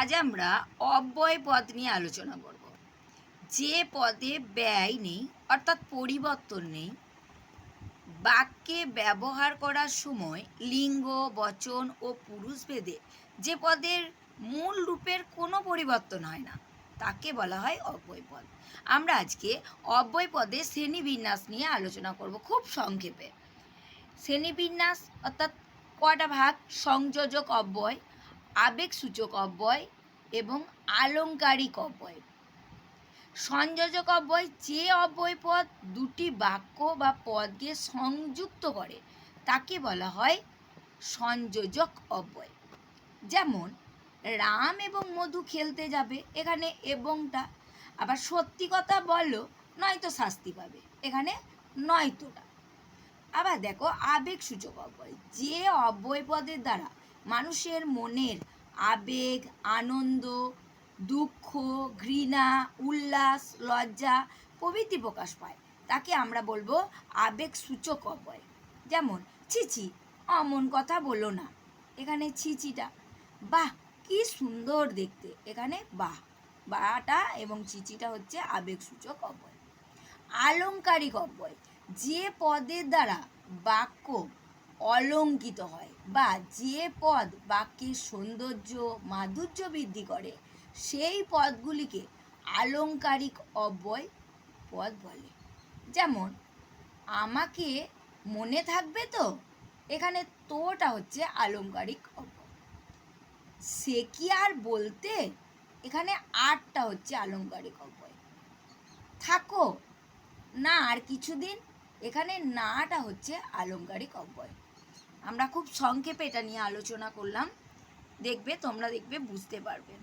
আজ আমরা অব্যয় পদ নিয়ে আলোচনা করব। যে পদে ব্যয় নেই, অর্থাৎ পরিবর্তন নেই, বাক্যে ব্যবহার করার সময় লিঙ্গ, বচন ও পুরুষ ভেদে যে পদের মূল রূপের কোনো পরিবর্তন হয় না, তাকে বলা হয় অব্যয় পদ। আমরা আজকে অব্যয় পদের শ্রেণীবিন্যাস নিয়ে আলোচনা করব খুব সংক্ষেপে। শ্রেণীবিন্যাস অর্থাৎ কটা ভাগ? সংযোজক অব্যয় আবেগসূচক অব্যয় এবং আলংকারিক অব্যয়। সংযোজক অব্যয় যে অব্যয় পদ দুটি বাক্য বা পদকে সংযুক্ত করে, তাকে বলা হয় সংযোজক অব্যয়। যেমন, রাম এবং মধু খেলতে যাবে এখানে এবংটা, আবার সত্যি কথা বলো নয়তো শাস্তি পাবে এখানে নয়তোটা। আবার দেখো, আবেগ সূচক অব্যয়, যে অব্যয় পদের দ্বারা মানুষের মনের আবেগ, আনন্দ, দুঃখ, ঘৃণা, উল্লাস, লজ্জা প্রভৃতি প্রকাশ পায়। তাকে আমরা বলব আবেগ সূচক অব্যয় যেমন ছিছি অমন কথা বলো না। এখানে ছিচিটা বাহ, কি সুন্দর দেখতে। এখানে বাহ, বাটা এবং চিচিটা হচ্ছে আবেগ সূচক অব্যয় আলংকারিক অব্যয় যে পদের দ্বারা বাক্য অলঙ্কিত হয় বা যে পদ বাক্যের সৌন্দর্য মাধুর্য বৃদ্ধি করে, সেই পদগুলিকে আলংকারিক অব্যয় পদ বলে। যেমন, আমাকে মনে থাকবে তো? এখানে তোটা হচ্ছে আলংকারিক অব্যয়। সে কি আর বলতে? এখানে আটটা হচ্ছে আলংকারিক অব্যয়। থাকো, না আর কিছুদিন। এখানে নাটা হচ্ছে আলংকারিক অব্যয়। আমরা খুব সংক্ষেপে এটা নিয়ে আলোচনা করলাম। দেখবে তোমরা দেখবে বুঝতে পারবে।